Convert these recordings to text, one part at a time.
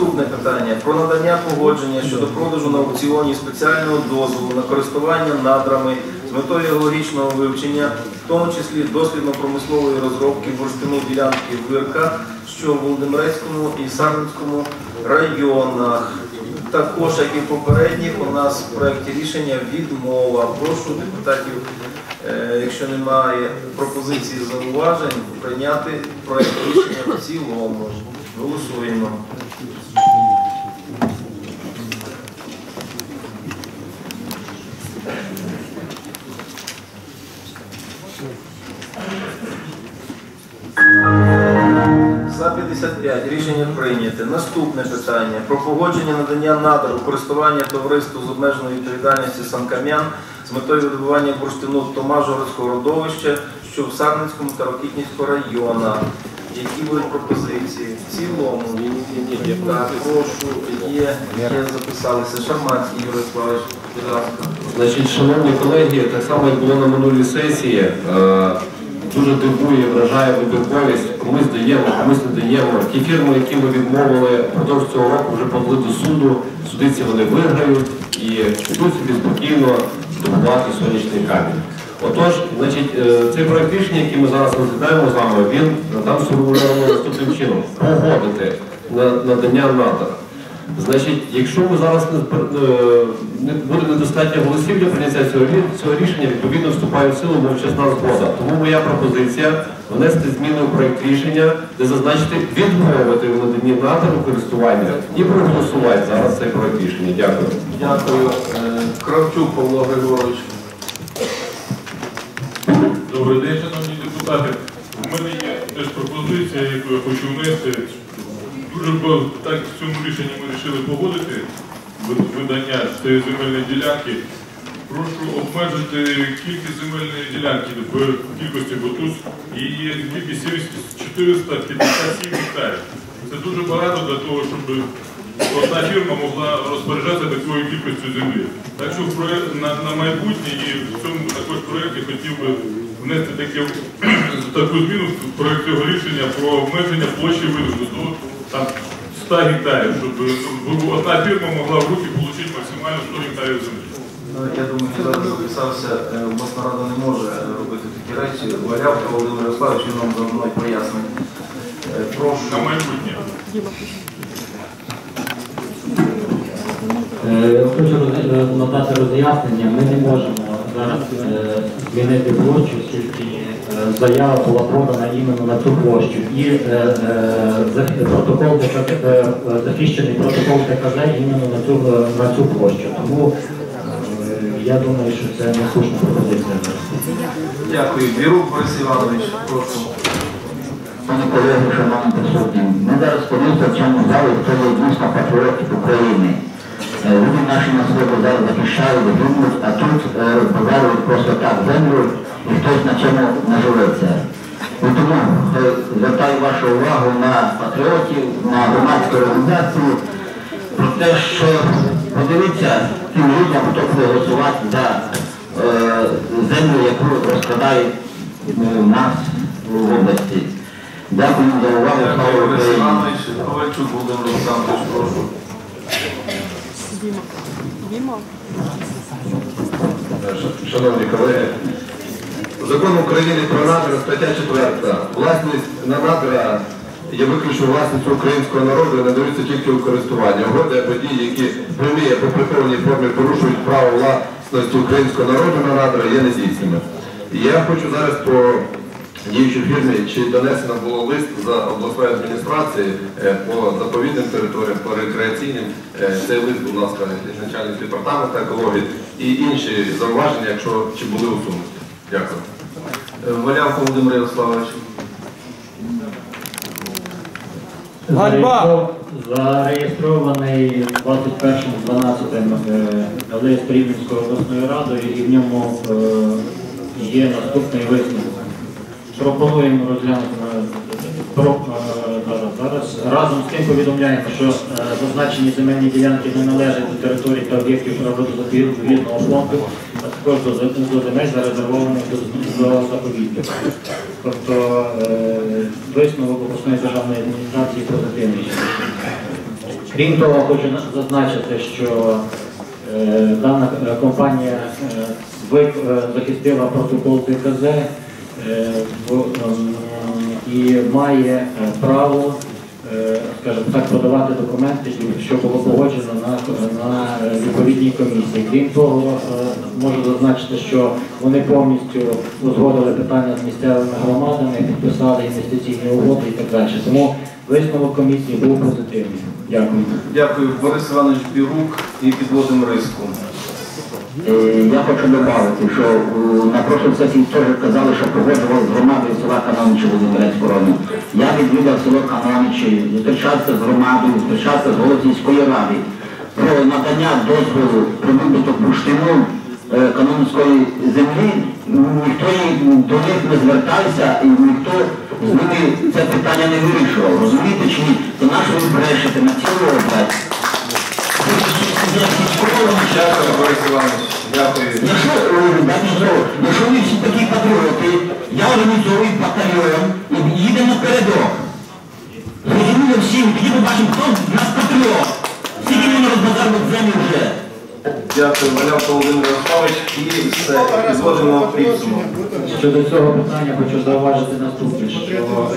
Наступне питання про надання погодження щодо продажу на аукціоні спеціального дозволу на користування надрами з метою геологічного вивчення, в тому числі дослідно-промислової розробки бурштину ділянки Вирка, що в Володимирецькому і Сарненському районах. Також, як і попередніх, у нас в проєкті рішення відмова. Прошу депутатів, е, якщо немає пропозицій зауважень, прийняти проєкт рішення в цілому. Голосуємо. 55 рішення прийняте. Наступне питання про погодження надання надр у користування товариству з обмеженою відповідальністю Санкам'ян з метою видобування бурштину Томажорського родовища, що в Сарненському та Рокітнівському районах. Які будуть пропозиції? В цілому. Так, прошу, є, є записалися. Шарманський Юрій Славович, будь ласка. Значить, шановні колеги, так само як було на минулій сесії, е, дуже дивує, вражає вибірковість. Комусь даємо, комусь не даємо. Ті фірми, які ми відмовили впродовж цього року, вже подали до суду. Судиці вони виграють і йдуть собі спокійно добувати сонячний камінь. Отож, значить, е, цей проект рішення, який ми зараз розглядаємо з вами, він там сформульовано наступним чином: погодити на надання надр. Значить, якщо ми зараз не, е, не буде недостатньо голосів для прийняття цього, цього рішення, відповідно вступає в силу мовчасна згода. Тому моя пропозиція внести зміни у проєкт рішення, де зазначити відмовити в наданні надр користування і проголосувати зараз цей проєкт рішення. Дякую. Дякую. Е, Кравчук Павло Григорович. Добрий день, шановні депутати. У мене є теж пропозиція, яку я хочу внести. Дуже так в цьому рішенні ми вирішили погодити видання цієї земельної ділянки. Прошу обмежити кількість земельної ділянки в кількості, бо тут її кількість 457 гектарів. Це дуже багато для того, щоб одна фірма могла розпоряджатися такою кількістю землі. Так що на, майбутнє і в цьому також проєкті хотів би внести таке, таку зміну в проєкт цього рішення про обмеження площі видобутку до там, 100 гектарів, щоб ну, одна фірма могла в руки отримати максимально 100 гектарів землі. Ну, Я думаю, що зараз записався, е, обласна рада не може е, робити такі речі. Валявка Володимир Ярославович, він нам заодно й пояснить. Е, Прошу. На майбутнє. Е, Хочу е, надати роз'яснення. Ми не можемо зараз е, змінити площу, оскільки е, заява була подана іменно на цю площу. І е, е, протокол ДК, е, е, захищений протокол ТКЗ іменно на цю, е, на цю площу. Тому е, я думаю, що це не слушна пропозиція. Дякую. Бірук Борис Іванович, прошу. Пане колеги, шановні присутні, ми зараз подивимося в цьому залі, хто є дійсно патріотів України. Е, Люди наші на себе зараз захищають, думають, а тут е, розбазарюють просто так землю хтось на цьому наживиться. Тому е, звертаю вашу увагу на патріотів, на громадську організацію, про те, що подивіться цим людям, хто буде голосувати за е, землю, яку розкрадають е, нас в області. Дякую за увагу. Слава Україні! Шановні колеги, Закон України про надра, стаття 4. Власність на надра є виключно власністю українського народу і надаються тільки у користування. Угоди або дії, які в прямій або прихованій формі порушують право власності українського народу на надра, є недійсними. Я хочу зараз по діючій фірмі, чи донесено було лист за обласної адміністрації е, по заповідним територіям, по рекреаційним. Е, Цей лист, будь ласка, начальник департаменту екології і інші зауваження, якщо чи були усунуті. Дякую. Е, Валявка Володимир Ярославович. Зареєстров- Зареєстрований 21.12 лист Рівненської обласної ради і в ньому е, є наступний висновок. Пропонуємо розглянути е, зараз. Разом з тим повідомляємо, що е, зазначені земельні ділянки не належать до території та об'єктів природозаповідного фонду, до земель зарезервованих до заповіді. Тобто е, висновок обласної державної адміністрації позитивний. Крім того, хочу зазначити, що е, дана е, компанія захистила протокол ДКЗ ем, і має право скажімо так, подавати документи, що було погоджено на, на е, відповідній комісії. Крім того, е, можу зазначити, що вони повністю узгодили питання з місцевими громадами, підписали інвестиційні угоди і так далі. Тому висновок комісії був позитивний. Дякую. Дякую, Борис Іванович Бірук і підводимо риску. Е, Я хочу додати, що е, на прошлій сесії теж казали, що погоджували з громадою села Каноничі Володимирецького району. Я відвідав село Каноничі, зустрічався з громадою, зустрічався з Голосівської ради про надання дозволу про видобуток бурштину е, канонської землі. Ніхто до них не звертався і ніхто з ними це питання не вирішував. Розумієте чи ні? То наш ви на цілу область. Дякую, Борис Іванович. Дякую. Дайте слово, якщо ви всі такі патріоти, я організовую батальйон і їдемо напередок. Розумію всім, тоді побачимо, хто в нас патріот. Скільки ми розбазарили землю вже. Дякую, Валяв Володимир Ярославович. І все, підводимо підсумок. Щодо цього питання хочу зауважити наступне, що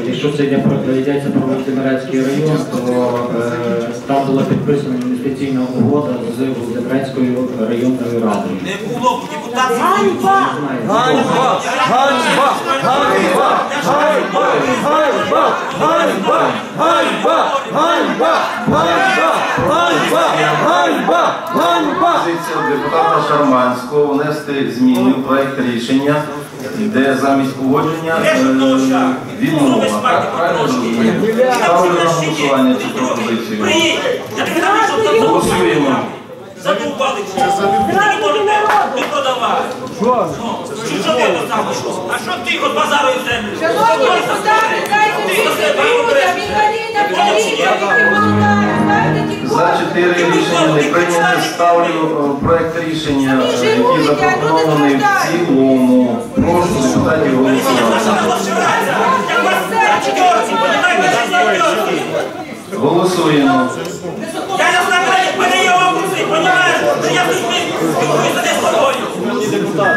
якщо про йдеться про Володимирецький район, то е, там була підписана інвестиційна угода з Володимирецькою районною радою. Не було депутатів. Ганьба! Ганьба! Ганьба! Ганьба! Ганьба! Ганьба! Ганьба! Ганьба! Ганьба! Ганьба! Ганьба! Депутата Шарманського внести зміни в проект рішення, де замість погодження е, відмова. Так, правильно розумію? Ставлю на голосування цю пропозицію. Я кажу. Голосуємо. Задовбали. Ти можете не продавати. Ну, Що ти то саме? А що ти от базарою землю? Шановні інвалідам, дітям, які голодають, ставте ті За чотири рішення не прийняти ставлю е, проект рішення, е, який запропонований в цілому. Прошу депутатів голосувати. Голосуємо. Я не знаю, мене є окруси, понімаєш? Що я тут висади з тобою. Мені 35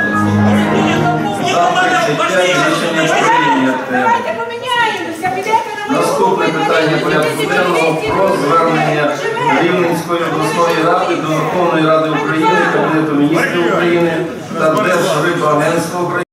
важливіша. рішення прийняте. Наступне питання порядку денного про звернення Рівненської обласної ради до Верховної Ради України, Кабінету міністрів України та Держрибагентства України.